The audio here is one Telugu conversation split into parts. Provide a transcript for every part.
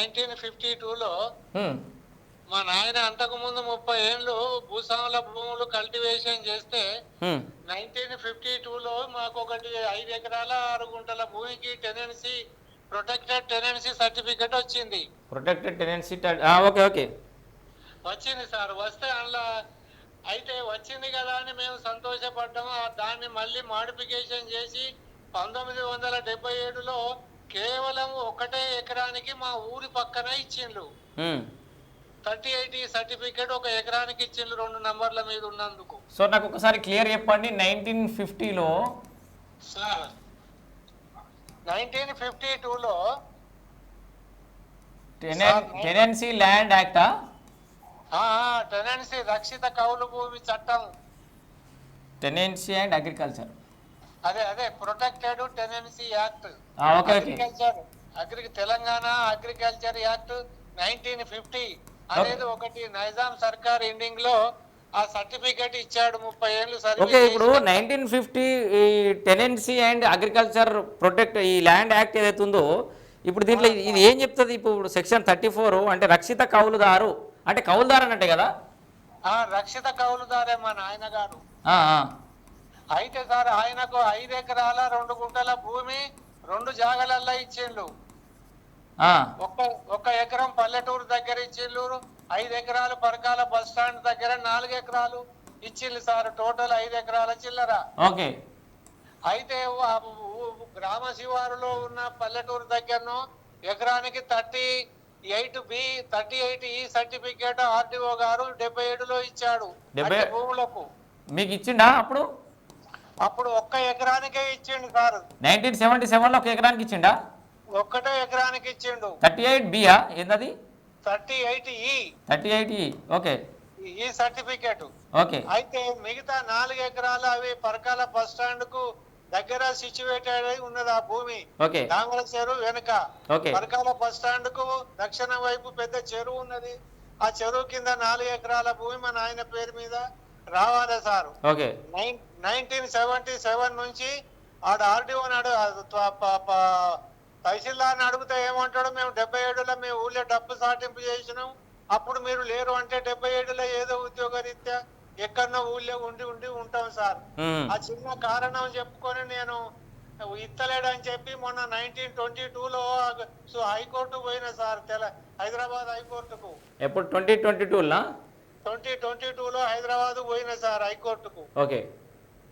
నైన్టీన్ ఫిఫ్టీ టూలో. మా నాయన అంతకు ముందు ముప్పై ఏళ్ళు భూస్వాముల భూములు కల్టివేషన్ చేస్తే. నైన్టీన్ ఫిఫ్టీ టూలో మాకు ఒకటి ఐదు ఎకరాల ఆరు గుంటల భూమికి టెనెన్సీ ప్రొటెక్టెడ్ టెనెన్సీ సర్టిఫికెట్ వచ్చింది ప్రొటెక్టెడ్ టెనెన్సీ ఓకే ఓకే వచ్చింది సార్ వస్తే అందులో అయితే వచ్చింది కదా అని మేము సంతోషపడ్డాము దాన్ని మళ్ళీ మాడిఫికేషన్ చేసి పంతొమ్మిది వందల డెబ్బై ఏడులో కేవలం ఒకటే ఎకరానికి మా ఊరి పక్కన ఇచ్చిండ్రు. థర్టీ ఎయిట్ సర్టిఫికేట్ ఒక ఎకరానికి ఇచ్చిండ్రు రెండు నంబర్ల మీద ఉన్నందుకు. సో నాకు ఒకసారి క్లియర్ చెప్పండి నైన్టీన్ ఫిఫ్టీలో సార్ నైన్టీన్ ఫిఫ్టీ టూలో టెనెన్సీ ల్యాండ్ యాక్టా? టెనెన్సీ రక్షిత కౌలు భూమి చట్టం. Tenancy and agriculture. అదే అదే protected tenancy act agriculture agri Telangana agriculture act nineteen fifty అనేది ఒకటి. నైజాం సర్కార్ ఎండింగ్లో ఆ సర్టిఫికేట్ ఇచ్చాడు ముప్పై ఏళ్ళు ఓకే ఇప్పుడు నైన్టీన్ ఫిఫ్టీ ఈ టెనెన్సీ అండ్ అగ్రికల్చర్ ప్రొటెక్ట్ ఈ ల్యాండ్ యాక్ట్ ఏదైతే ఉందో ఇప్పుడు దీంట్లో ఇది- ఏం చెప్తుంది? ఇప్పుడు సెక్షన్ థర్టీ ఫోర్ అంటే రక్షిత కౌలుదారు. అంటే కౌలుదారు అన్నట్టే కదా? ఆ రక్షిత కౌలుదారే మా నాయన గారు. అయితే సార్ ఆయనకు ఐదు ఎకరాల రెండు గుంటల భూమి రెండు జాగలల్లో ఇచ్చిండ్రు ఆ, ఒక్క ఒక్క ఎకరం పల్లెటూరు దగ్గర ఇచ్చిళ్ళు ఐదు ఎకరాలు పరకాల బస్ స్టాండ్ దగ్గర నాలుగు ఎకరాలు ఇచ్చిళ్ళు సార్ టోటల్ ఐదు ఎకరాల చిల్లర. ఓకే. అయితే గ్రామ శివారులో ఉన్న పల్లెటూరు దగ్గరను ఎకరానికి thirty eight B thirty eight ఈ సర్టిఫికేట్ ఆర్డీఓ గారు డెబ్బై ఏడులో ఇచ్చాడు. భూములకు. మీకు ఇచ్చిండా అప్పుడు? అప్పుడు ఒక్క ఎకరానికే ఇచ్చిండు సార్. నైన్టీన్ సెవెంటీ సెవెన్లో ఒక ఎకరానికి ఇచ్చిండా? ఒక్కటే ఎకరానికి ఇచ్చిండు. థర్టీ ఎయిట్ బియా ఏందది? థర్టీ ఎయిట్ ఈ థర్టీ ఎయిట్ ఓకే ఈ సర్టిఫికేట్ ఓకే అయితే మిగతా నాలుగు ఎకరాలు అవి పరకాల బస్ స్టాండ్కు దగ్గర సిచ్యువేటెడ్ అయి ఉన్నది ఆ భూమి. దాంగల చెరువు వెనుక. పరకాల బస్ స్టాండ్కు దక్షిణ వైపు పెద్ద చెరువు ఉన్నది. ఆ చెరువు కింద నాలుగు ఎకరాల భూమి మా నాయన పేరు మీద. రావాలి sir. Okay. Nineteen seventy seven నుంచి ఆడ ఆర్డీఓ నాడు తహసీల్దార్ని అడిగితే ఏమంటాడు మేము డెబ్బై ఏడులో మేము ఊళ్ళో డబ్బు సాటింపు చేసినాం. అప్పుడు మీరు లేరు అంటే డెబ్బై ఏడులో ఏదో ఉద్యోగరీత్యా ఎక్కడో ఊళ్ళో ఉండి ఉండి ఉంటాం సార్. ఆ చిన్న కారణం చెప్పుకొని నేను ఇత్తలేడని చెప్పి మొన్న నైన్టీన్ ట్వంటీ టూలో హైకోర్టు పోయిన సార్ తెల హైదరాబాద్ హైకోర్టుకు. ఎప్పుడు? ట్వంటీ ట్వంటీ టూలా? ట్వంటీ ట్వంటీ టూలో హైదరాబాద్ పోయిన సార్ హైకోర్టుకు. ఓకే.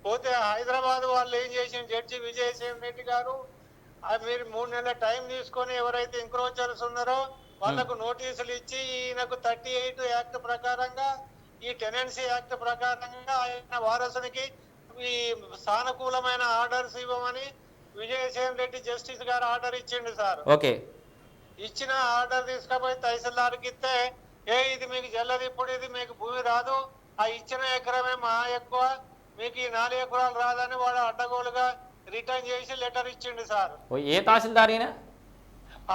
పోతే హైదరాబాద్ వాళ్ళు ఏం చేసిన జడ్జి విజయసేన్ రెడ్డి గారు మీరు మూడు నెలల టైం తీసుకొని ఎవరైతే ఎంక్రోచర్స్ ఉన్నారో వాళ్ళకు నోటీసులు ఇచ్చి ఈయనకు థర్టీ ఎయిట్ యాక్ట్ ప్రకారంగా ఈ టెనెన్సీ యాక్ట్ ప్రకారంగా ఆయన వారసునికి ఈ సానుకూలమైన ఆర్డర్స్ ఇవ్వమని విజయసేన్ రెడ్డి జస్టిస్ గారు ఆర్డర్ ఇచ్చిండు సార్. ఓకే. ఇచ్చిన ఆర్డర్ తీసుకుపోయి తహసీల్దార్కి ఇస్తే ఏ ఇది మీకు జల్లది ఇప్పుడు ఇది మీకు భూమి రాదు. ఆ ఇచ్చిన ఎకరమే మా ఎక్కువ. మీకు ఈ నాలుగు ఎకరాలు రాదని వాడు అడ్డగోలుగా రిటర్న్ చేసి లెటర్ ఇచ్చిండు సార్. ఏ తహసీల్దార్ ఈయన?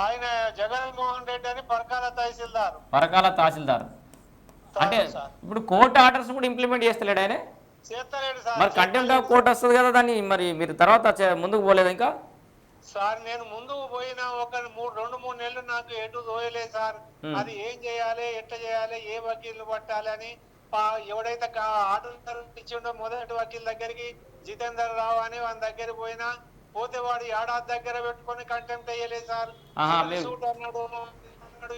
ఆయన జగన్మోహన్ రెడ్డి అని పరకాల తహసీల్దార్. పరకాల తహసీల్దార్. అంటే ఇప్పుడు కోర్టు ఆర్డర్స్ కూడా ఇంప్లిమెంట్ చేస్తలేడు ఆయన? చేస్తలేడు సార్ మరి కంటెంప్ట్ ఆఫ్ కోర్ట్ వస్తుంది కదా దాన్ని మరి మీరు తర్వాత ముందుకు పోలేదు ఇంకా? సార్ నేను ముందు పోయిన ఒక మూడు రెండు మూడు నెలలు నాకు ఎటు తోయలేదు సార్. అది ఏం చేయాలి ఎట్ట చేయాలి ఏ వకీలు పట్టాలి అని ఎవడైతే ఆర్డర్ ఇచ్చిండో మొదటి వకీల్ దగ్గరికి జితేందర్ రావు అని వాని దగ్గర పోయినా పోతే వాడు ఏడాది దగ్గర పెట్టుకొని కంటెంప్ట్ అయ్యలేదు సార్. సూట్ అన్నాడు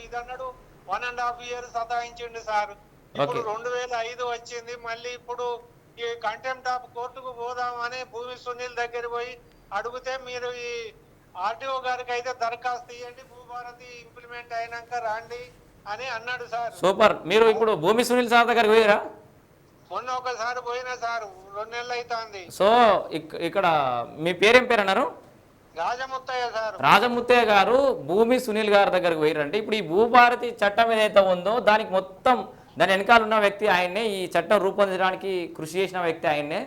ఇది అన్నాడు వన్ అండ్ హాఫ్ ఇయర్ సతాయించిండు సార్ ఇప్పుడు. రెండు వేల ఐదు వచ్చింది మళ్ళీ ఇప్పుడు ఈ కంటెంప్ట్ ఆఫ్ కోర్టుకు పోదామని భూమి సునీల్ దగ్గర పోయి అడిగితే మీరు ఈ ఆర్టీఓ గారికి అయితే దరఖాస్తు ఇవ్వండి భూభారతి ఇంప్లిమెంట్ అయినాక రాండి అని అన్నాడు సార్. సూపర్. మీరు ఇప్పుడు భూమి సునీల్ సార్ దగ్గరికి పోయారా? మొన్న ఒకసారి పోయినా సార్ రెండు నెలలు అవుతుంది సో ఇక్- ఇక్కడ మీ పేరేం పేరు అన్నారు రాజముత్తయ్య సార్. రాజముత్తయ్య గారు భూమి సునీల్ గారి దగ్గరకు పోయారంటే ఇప్పుడు ఈ భూభారతి చట్టం ఏదైతే ఉందో దానికి మొత్తం దాని వెనకాల ఉన్న వ్యక్తి ఆయన్నే ఈ చట్టం రూపొందించడానికి కృషి చేసిన వ్యక్తి ఆయన్నే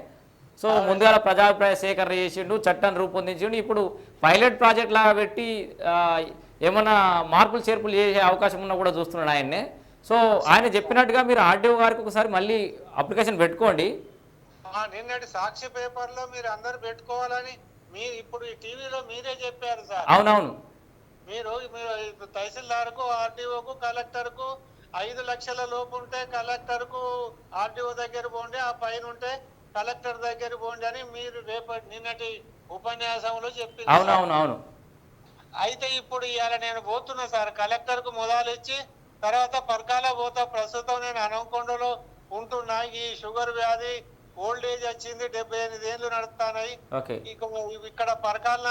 సో ముందుగా ప్రజాభిప్రాయ సేకరణ చేసిండు చట్టం రూపొందించిండు. ఇప్పుడు పైలట్ ప్రాజెక్ట్ లాగా పెట్టి ఆ, ఏమన్నా మార్పులు చేర్పులు చేసే అవకాశం ఉన్నా కూడా చూస్తున్నాడు ఆయన్నే. సో ఆయన చెప్పినట్టుగా మీరు ఆర్డీఓ గారికి ఒకసారి మళ్ళీ అప్లికేషన్ పెట్టుకోండి. నిన్నటి సాక్షి పేపర్లో మీరు అందరు పెట్టుకోవాలని మీ ఇప్పుడు ఈ టీవీలో మీరే చెప్పారు సార్. అవునవును. మీరు మీరు తహసీల్దార్కు ఆర్డీఓకు కలెక్టర్కు ఐదు లక్షల లోపు ఉంటే కలెక్టర్కు ఆర్డీఓ దగ్గర పోండి ఆ పైన ఉంటే కలెక్టర్ దగ్గర పోండి అని మీరు రేపటి నిన్నటి ఉపన్యాసంలో చెప్పింది సార్. అవునవును అవును. అయితే ఇప్పుడు ఇవాళ నేను పోతున్నా సార్. కలెక్టర్కు మొదలు ఇచ్చి తర్వాత పరకాల పోతా ప్రస్తుతం నేను హనంకొండలో ఉంటున్నా. ఈ షుగర్ వ్యాధి ఓల్డ్ ఏజ్ వచ్చింది డెబ్బై ఎనిమిది ఏళ్ళు ఇక ఇక్కడ పరకాల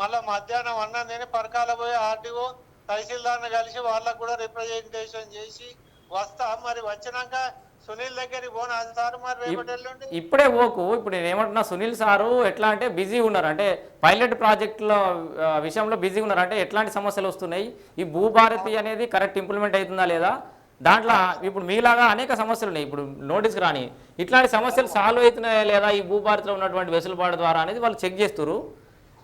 మళ్ళా మధ్యాహ్నం అన్నం నేను పరకాల పోయి ఆర్డీఓ తహసీల్దార్ని కలిసి వాళ్ళకు కూడా రిప్రజెంటేషన్ చేసి వస్తా. మరి వచ్చినాక సునీల్ దగ్గరికి పోనా సార్ మరి రేపటి ఎల్లుండి? ఇప్పుడే ఓకు ఇప్పుడు నేను ఏమంటున్నా సునీల్ సారు ఎట్లా అంటే బిజీ ఉన్నారు. అంటే పైలట్ ప్రాజెక్టుల విషయంలో బిజీ ఉన్నారు. అంటే ఎట్లాంటి సమస్యలు వస్తున్నాయి? ఈ భూభారతి అనేది కరెక్ట్ ఇంప్లిమెంట్ అవుతుందా లేదా? దాంట్లో ఇప్పుడు మీలాగా అనేక సమస్యలు ఉన్నాయి. ఇప్పుడు నోటీస్కి రాని. ఇట్లాంటి సమస్యలు సాల్వ్ అవుతున్నాయా లేదా ఈ భూభారతిలో ఉన్నటువంటి వెసులుబాటు ద్వారా అనేది వాళ్ళు చెక్ చేస్తారు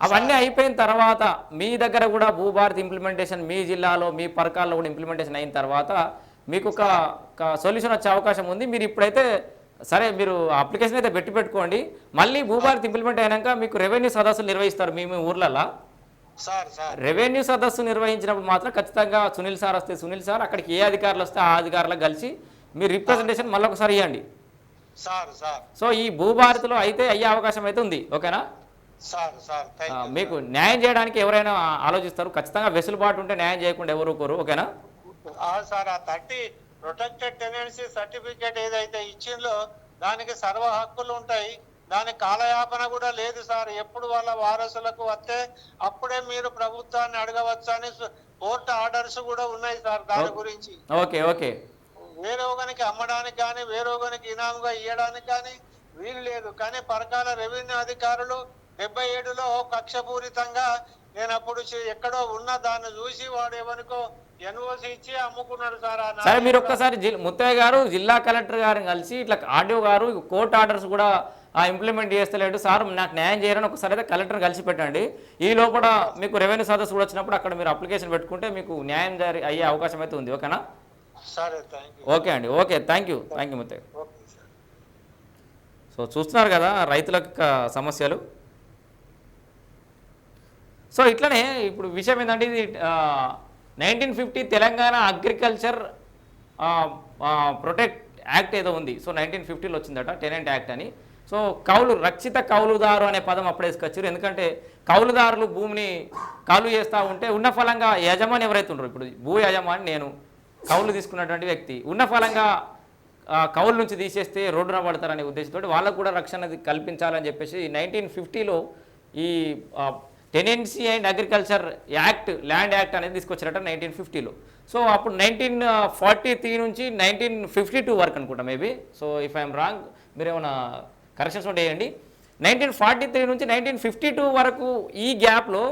అవన్నీ అయిపోయిన తర్వాత మీ దగ్గర కూడా భూభారతి ఇంప్లిమెంటేషన్ మీ జిల్లాలో మీ పరకాల్లో కూడా ఇంప్లిమెంటేషన్ అయిన తర్వాత మీకు ఒక సొల్యూషన్ వచ్చే అవకాశం ఉంది. మీరు ఇప్పుడైతే సరే మీరు అప్లికేషన్ అయితే పెట్టి పెట్టుకోండి. మళ్ళీ భూభారతి ఇంప్లిమెంట్ అయినాక మీకు రెవెన్యూ సదస్సులు నిర్వహిస్తారు మీ ఊర్లలో? రెవెన్యూ సదస్సు నిర్వహించినప్పుడు మాత్రం ఖచ్చితంగా సునీల్ సార్ వస్తే సునీల్ సార్ అక్కడికి ఏ అధికారులు వస్తే ఆ అధికారులకు కలిసి మీ రిప్రజెంటేషన్ మళ్ళీ ఒకసారి ఇవ్వండి సో ఈ భూభారతిలో అయితే అయ్యే అవకాశం అయితే ఉంది. ఓకేనా? మీకు న్యాయం చేయడానికి ఎవరైనా ఆలోచిస్తారు. ఖచ్చితంగా వెసులుబాటు ఉంటే న్యాయం చేయకుండా ఎవరు కోరు ఓకేనా? సార్ ఆ థర్టీ ప్రొటెక్టెడ్ టెనెన్సీ సర్టిఫికేట్ ఏదైతే ఇచ్చిందో దానికి సర్వ హక్కులు ఉంటాయి. దానికి కాలయాపన కూడా లేదు సార్. ఎప్పుడు వాళ్ళ వారసులకు వస్తే అప్పుడే మీరు ప్రభుత్వాన్ని అడగవచ్చు అని కోర్టు ఆర్డర్స్ కూడా ఉన్నాయి సార్ దాని గురించి. ఓకే అమ్మడానికి కానీ వేరే ఒకనికి ఇనాముగా ఇవ్వడానికి కానీ వీలు లేదు. కానీ పరకాల రెవెన్యూ అధికారులు డెబ్బై ఏడులో కక్షపూరితంగా నేను అప్పుడు ఎక్కడో ఉన్న దాన్ని చూసి వాడు అమ్ముకున్నాడు సార్ మీరు ఒక్కసారి ముత్తయ్య గారు జిల్లా కలెక్టర్ గారిని కలిసి ఇట్లా ఆర్డీఓ గారు కోర్టు ఆర్డర్స్ కూడా ఇంప్లిమెంట్ చేస్తలేడు. సార్ నాకు న్యాయం చేయరని ఒకసారి అయితే కలెక్టర్ కలిసి పెట్టండి. ఈ లోపల మీకు రెవెన్యూ సదస్సు కూడా వచ్చినప్పుడు అక్కడ మీరు అప్లికేషన్ పెట్టుకుంటే మీకు న్యాయం జారీ అయ్యే అవకాశం అయితే ఉంది. ఓకేనా? ఓకే అండి. Okay thank you. Thank you Muthaiah. So చూస్తున్నారు కదా రైతుల సమస్యలు. సో ఇట్లనే ఇప్పుడు విషయం ఏంటంటే ఇది nineteen fifty Telangana agriculture protect act ఏదో ఉంది. సో నైన్టీన్ ఫిఫ్టీలో వచ్చిందట టెనెంట్ యాక్ట్ అని. సో కౌలు రక్షిత కౌలుదారు అనే పదం అప్పుడే తీసుకొచ్చారు. ఎందుకంటే కౌలుదారులు భూమిని కౌలు చేస్తూ ఉంటే ఉన్న ఫలంగా యజమాని ఎవరైతే ఉండరు ఇప్పుడు భూ యజమాని నేను కౌలు తీసుకున్నటువంటి వ్యక్తి ఉన్న ఫలంగా కౌలు నుంచి తీసేస్తే రోడ్డున పడతారనే ఉద్దేశంతో వాళ్ళకు కూడా రక్షణ కల్పించాలని చెప్పేసి నైన్టీన్ ఫిఫ్టీలో ఈ tenancy and agriculture act land act అనేది తీసుకొచ్చారట నైన్టీన్ ఫిఫ్టీలో సో అప్పుడు నైన్టీన్ ఫార్టీ త్రీ నుంచి నైన్టీన్ ఫిఫ్టీ టూ వరకు అనుకుంటా maybe so if I'm wrong మీరు ఏమైనా కరెక్షన్స్ ఉంటే వేయండి నైన్టీన్ ఫార్టీ త్రీ నుంచి నైన్టీన్ ఫిఫ్టీ టూ వరకు ఈ గ్యాప్లో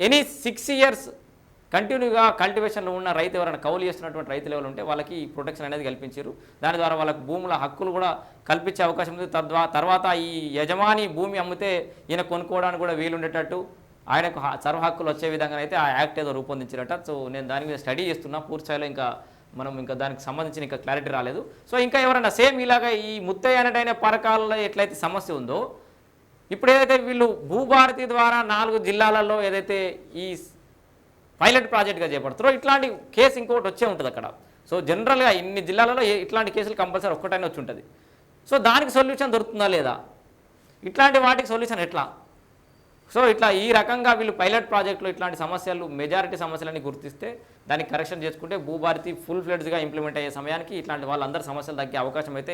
ఎనీ సిక్స్ ఇయర్స్ కంటిన్యూగా కల్టివేషన్లో ఉన్న రైతు ఎవరైనా కౌలు చేస్తున్నటువంటి రైతులు ఎవరు ఉంటే వాళ్ళకి ఈ ప్రొటెక్షన్ అనేది కల్పించారు. దాని ద్వారా వాళ్ళకి భూముల హక్కులు కూడా కల్పించే అవకాశం ఉంది. తద్వా తర్వాత ఈ యజమాని భూమి అమ్మితే ఈయన కొనుక్కోవడానికి కూడా వీలుండేటట్టు ఆయనకు సర్వ హక్కులు వచ్చే విధంగా అయితే ఆ యాక్ట్ ఏదో రూపొందించారట. సో నేను దాని మీద స్టడీ చేస్తున్నా. పూర్తి ఇంకా మనం ఇంకా దానికి సంబంధించిన ఇంకా క్లారిటీ రాలేదు. సో ఇంకా ఎవరైనా సేమ్ ఇలాగా ఈ ముత్తయ్య అనేటైన పరకాలలో ఎట్లయితే సమస్య ఉందో ఇప్పుడు ఏదైతే వీళ్ళు భూభారతి ద్వారా నాలుగు జిల్లాలలో ఏదైతే ఈ పైలట్ ప్రాజెక్ట్గా చేపడుతారో ఇట్లాంటి కేసు ఇంకోటి వచ్చే ఉంటుంది అక్కడ. సో జనరల్గా ఇన్ని జిల్లాలలో ఇట్లాంటి కేసులు కంపల్సరీ ఒక్కటైనా వచ్చి ఉంటుంది. సో దానికి సొల్యూషన్ దొరుకుతుందా లేదా? ఇట్లాంటి వాటికి సొల్యూషన్ ఎట్లా? సో ఇట్లా ఈ రకంగా వీళ్ళు పైలట్ ప్రాజెక్టులో ఇట్లాంటి సమస్యలు మెజారిటీ సమస్యలని గుర్తిస్తే దానికి కరెక్షన్ చేసుకుంటే భూభారతి ఫుల్ ఫ్లెడ్స్గా ఇంప్లిమెంట్ అయ్యే సమయానికి ఇట్లాంటి వాళ్ళందరి సమస్యలు తగ్గే అవకాశం అయితే